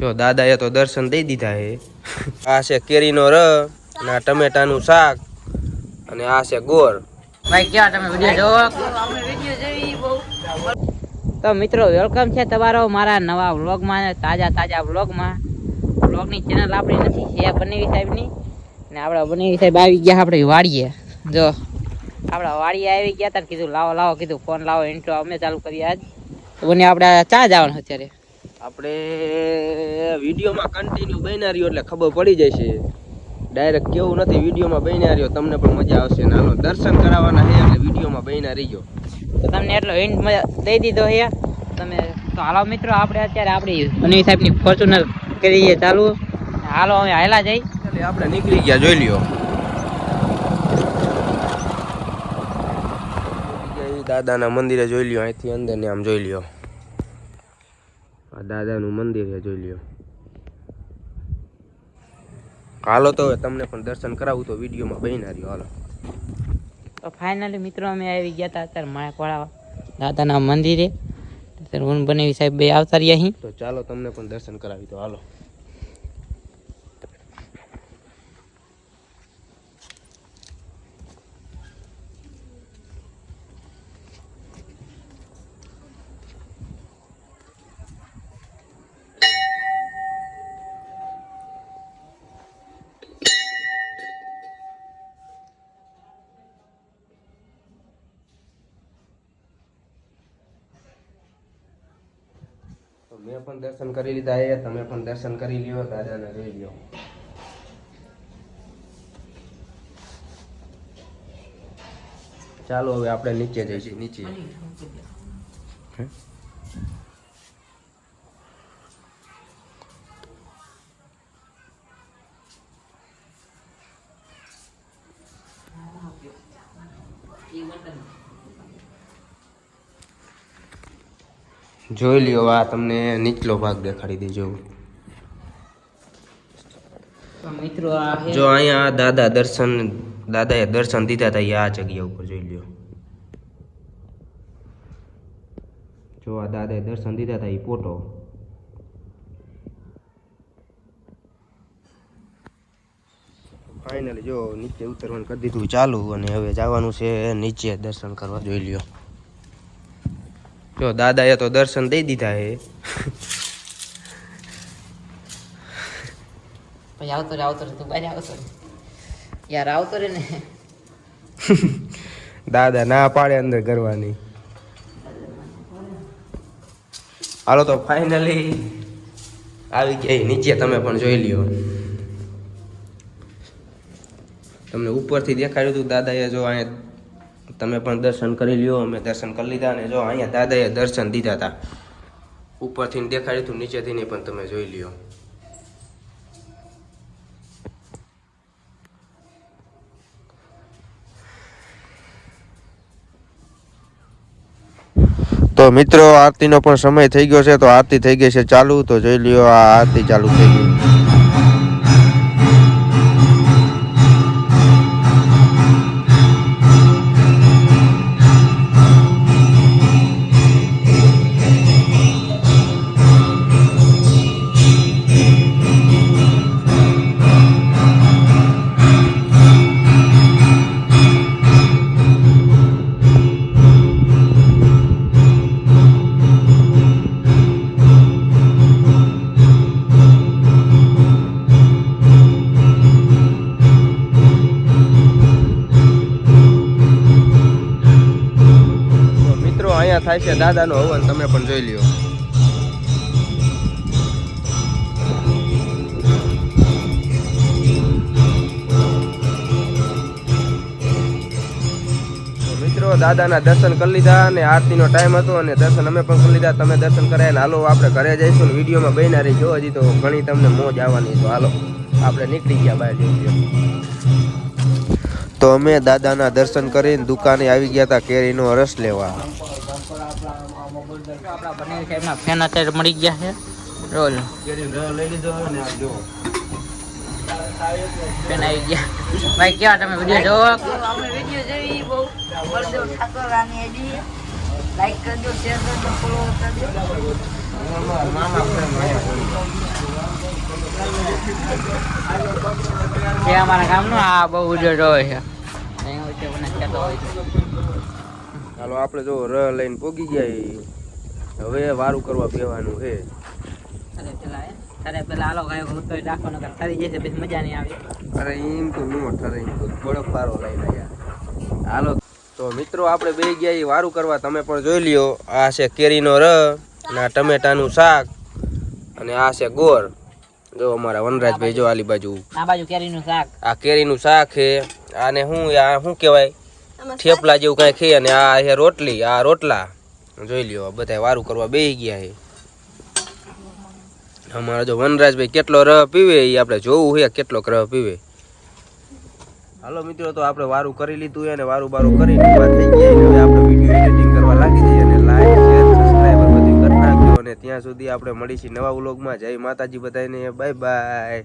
જો દાદાએ તો દર્શન દઈ દીધા હે. આ છે કેરીનો ર અને આ ટમેટાનું શાક અને આ છે ગોળ. ભાઈ, ક્યાં તમે વીડિયો જોવો? તો મિત્રો વેલકમ છે તમારો મારા નવા વ્લોગમાં તાજા તાજા વ્લોગમાં વ્લોગની ચેનલ આપણી નથી, છે બનેવી સાહેબની. ને આપણા બનેવી સાહેબ આવી ગયા, આપણે વાડીએ. જો, આપણા વાડીએ આવી ગયા હતા કીધું, લાવો લાવો, કીધું ફોન લાવો ઇન્ટ્રો અમે ચાલુ કરીએ આજ. બને આપણે ચા જવાનું અત્યારે. આપણે વિડીયોમાં કન્ટિન્યુ બન્યા રહ્યો એટલે ખબર પડી જશે. ડાયરેક્ટ કેવું નથી વિડીયોમાં બન્યા રહ્યો તમને પણ મજા આવશે નાનો દર્શન કરાવવાના છે એટલે વિડીયોમાં બન્યા રહીજો. તો તમને એટલો હિન્ટ દઈ દીધો છે. તમે તો હાલો મિત્રો આપણે અત્યારે આપણી અનિલ સાહેબની ફોર્ચ્યુનર કરીએ ચાલુ. હાલો અમે હાલા જઈ. એટલે આપણે નીકળી ગયા જોઈ લ્યો. દાદાના મંદિરે જોઈ લ્યો અહીંથી અંદર ને આમ જોઈ લ્યો. આ દાદાનું મંદિર છે જોઈ લ્યો. હાલો તો હવે તમને પણ દર્શન કરાવું તો વિડીયોમાં બન્યા રહ્યો હાલો. તો ફાઇનલી મિત્રો અમે આવી ગયા હતા અત્યારે માણેકવાળા દાદાના મંદિરે. હું બનેવી સાહેબ બે આવતા રહ્યા અહીં. તો ચાલો તમને પણ દર્શન કરાવી તો હાલો તો મેં પણ દર્શન કરી લીધા એ, તમે પણ દર્શન કરી લ્યો, દાદાને જોઈ લ્યો ચાલો હવે આપણે નીચે જઈશું, નીચે હે? જોઈ લ્યો આ તમને નીચલો ભાગ દેખાડી દેજો. મિત્રો આ જો અહીંયા દાદા દર્શન દાદાએ દર્શન દીધા હતા આ જગ્યા ઉપર જોઈ લ્યો. જો આ દાદાએ દર્શન દીધા હતા એ ફોટો ફાઇનલી જો નીચે ઉતરવાનું કરી દીધું ચાલુ અને હવે જવાનું છે નીચે દર્શન કરવા. જોઈ લ્યો. જો દાદાએ તો દર્શન દઈ દીધા હે. પછી આવતો રે આવતો રે તું બારે આવતો રે યાર આવતો રે ને. દાદા ના પાડે અંદર કરવાની હાલો તો ફાઇનલી આવી ગયા નીચે તમે પણ જોઈ લ્યો. તમને ઉપરથી દેખાડ્યું હતું દાદાએ જો અહીંયા તમે પણ દર્શન કરી લ્યો. અમે દર્શન કરી લીધા અને જો અહીંયા દાદાએ દર્શન દીધા હતા ઉપરથી દેખાડ્યું હતું નીચેથી નહીં, પણ તમે જોઈ લ્યો. તો મિત્રો, આરતીનો પણ સમય થઈ ગયો છે, તો આરતી થઈ ગઈ છે ચાલુ. તો જોઈ લ્યો, આ આરતી ચાલુ થઈ ગઈ. અહીંયા થાય છે. દાદાનો હવન તમે પણ જોઈ લ્યો. દાદાના દર્શન કરી લીધા અને આરતીનો ટાઈમ હતો અને દર્શન અમે પણ કરી લીધા. તમે દર્શન કરાય ને હાલો, આપણે ઘરે જઈશું ને વિડીયોમાં બહેના રહી જો હજી તો ઘણી તમને મોજ આવવાની તો હાલો, આપણે નીકળી ગયા બહાર જઈ તો અમે દાદાના દર્શન કરીને દુકાને આવી ગયા હતા, કેરીનો રસ લેવા. ફેન અત્યારે મળી ગયા છે રોલ ફેન આવી ગયા ભાઈ કેવા તમે વીડિયો જોવો અમે વીડિયો જોઈ બહુ બળદેવ ઠાકોરાની એડી લાઈક કરજો શેર કરજો ફોલો કરજો જે અમારા ગામનો આ બહુ ઉજો જોવે છે. બનાવી હોય છે. હાલો આપણે જો ર લઈને પોગી ગયા હવે વારું કરવા બેવાનું હે અરે એમ તો નો ઠરે એમ તો બળો પારો લઈને હાલો તો મિત્રો આપણે બે ગયા ઈ વારું કરવા. તમે પણ જોઈ લ્યો આ છે કેરીનો ર અને આ ટમેટાનું શાક અને આ છે ગોળ જો અમારા વનરાજભાઈ જો આલી બાજુ આ બાજુ કેરીનું શાક. આ કેરીનું શાક છે. આને શું આ શું કહેવાય? થેપલા જેવું કાંઈ ખે અને આ છે રોટલી, આ રોટલા. જોઈ લ્યો બધા વારું કરવા બેસી ગયા છે અમારો જો વનરાજભાઈ કેટલો રહ પીવે એ આપણે જોવું છે કેટલો રહ પીવે. હાલો મિત્રો, તો આપણે વારું કરી લીધું છે અને વારું બારું કરી થઈ ગયા આપણે વીડિયો એડિટિંગ કરવા લાગી જઈએ અને લાઈક શેર સબસ્ક્રાઈબર બધું કરી નાખજો અને ત્યાં સુધી આપણે મળીશું નવા વ્લોગમાં. જય માતાજી બધાને બાય બાય.